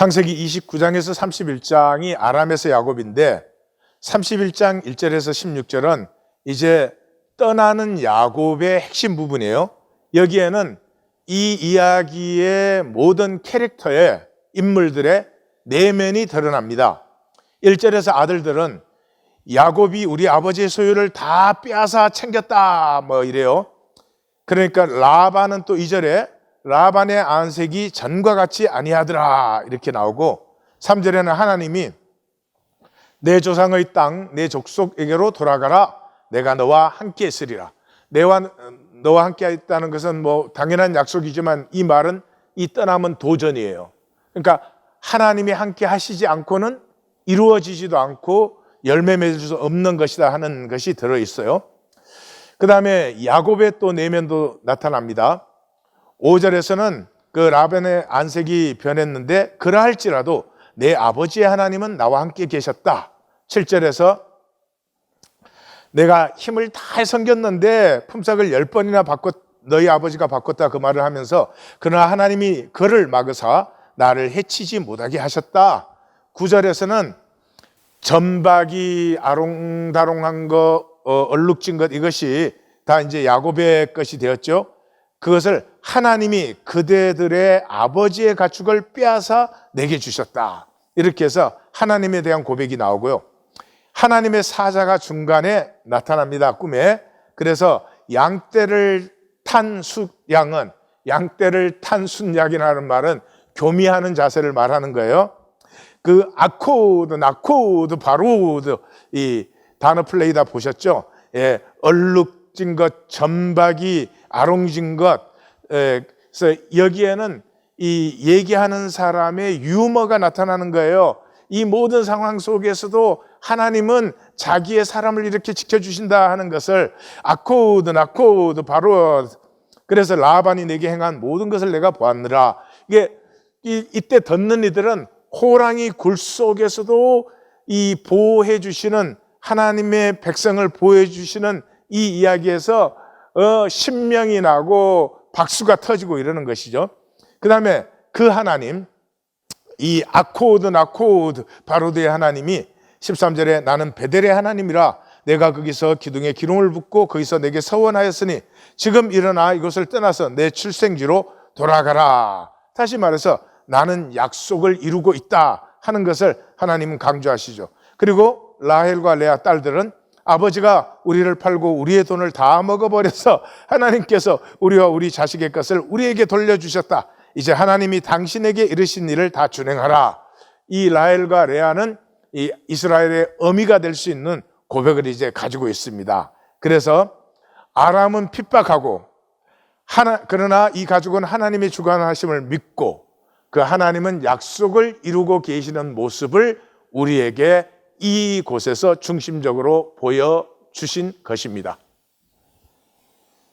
창세기 29장에서 31장이 아람에서 야곱인데 31장 1절에서 16절은 이제 떠나는 야곱의 핵심 부분이에요. 여기에는 이 이야기의 모든 캐릭터의 인물들의 내면이 드러납니다. 1절에서 아들들은 야곱이 우리 아버지의 소유를 다 빼앗아 챙겼다 뭐 이래요. 그러니까 라반은 또 2절에 라반의 안색이 전과 같이 아니하더라. 이렇게 나오고 3절에는 하나님이 내 조상의 땅 내 족속에게로 돌아가라. 내가 너와 함께 있으리라. 내와 너와 함께 있다는 것은 뭐 당연한 약속이지만 이 말은 이 떠남은 도전이에요. 그러니까 하나님이 함께 하시지 않고는 이루어지지도 않고 열매 맺을 수 없는 것이다 하는 것이 들어 있어요. 그 다음에 야곱의 또 내면도 나타납니다 5절에서는 그 라벤의 안색이 변했는데 그러할지라도 내 아버지의 하나님은 나와 함께 계셨다. 7절에서 내가 힘을 다 섬겼는데 품삯을 열 번이나 바꿨 너희 아버지가 바꿨다 그 말을 하면서 그러나 하나님이 그를 막으사 나를 해치지 못하게 하셨다. 9절에서는 전박이 아롱다롱한 거 어, 얼룩진 것 이것이 다 이제 야곱의 것이 되었죠. 그것을 하나님이 그대들의 아버지의 가축을 빼앗아 내게 주셨다. 이렇게 해서 하나님에 대한 고백이 나오고요. 하나님의 사자가 중간에 나타납니다. 꿈에. 그래서 양떼를 탄 숫양은 양떼를 탄 순양이라는 말은 교미하는 자세를 말하는 거예요. 그 아코드, 나코드, 바로드 이 단어 플레이 다 보셨죠? 예, 얼룩진 것, 점박이 아롱진 것. 에, 그래서 여기에는 이 얘기하는 사람의 유머가 나타나는 거예요. 이 모든 상황 속에서도 하나님은 자기의 사람을 이렇게 지켜주신다 하는 것을 아코드, 나코드, 바로 그래서 라반이 내게 행한 모든 것을 내가 보았느라 이게 이, 이때 듣는 이들은 호랑이 굴 속에서도 이 보호해 주시는 하나님의 백성을 보호해 주시는 이 이야기에서 어, 신명이 나고 박수가 터지고 이러는 것이죠. 그 다음에 그 하나님, 이 아코드, 나코드, 바로드의 하나님이 13절에 나는 베델의 하나님이라 내가 거기서 기둥에 기름을 붓고 거기서 내게 서원하였으니 지금 일어나 이곳을 떠나서 내 출생지로 돌아가라. 다시 말해서 나는 약속을 이루고 있다 하는 것을 하나님은 강조하시죠. 그리고 라헬과 레아 딸들은 아버지가 우리를 팔고 우리의 돈을 다 먹어버려서 하나님께서 우리와 우리 자식의 것을 우리에게 돌려주셨다. 이제 하나님이 당신에게 이르신 일을 다 준행하라. 이 라헬과 레아는 이 이스라엘의 어미가 될 수 있는 고백을 이제 가지고 있습니다. 그래서 아람은 핍박하고 하나, 그러나 이 가족은 하나님의 주관하심을 믿고 그 하나님은 약속을 이루고 계시는 모습을 우리에게 이곳에서 중심적으로 보여주신 것입니다.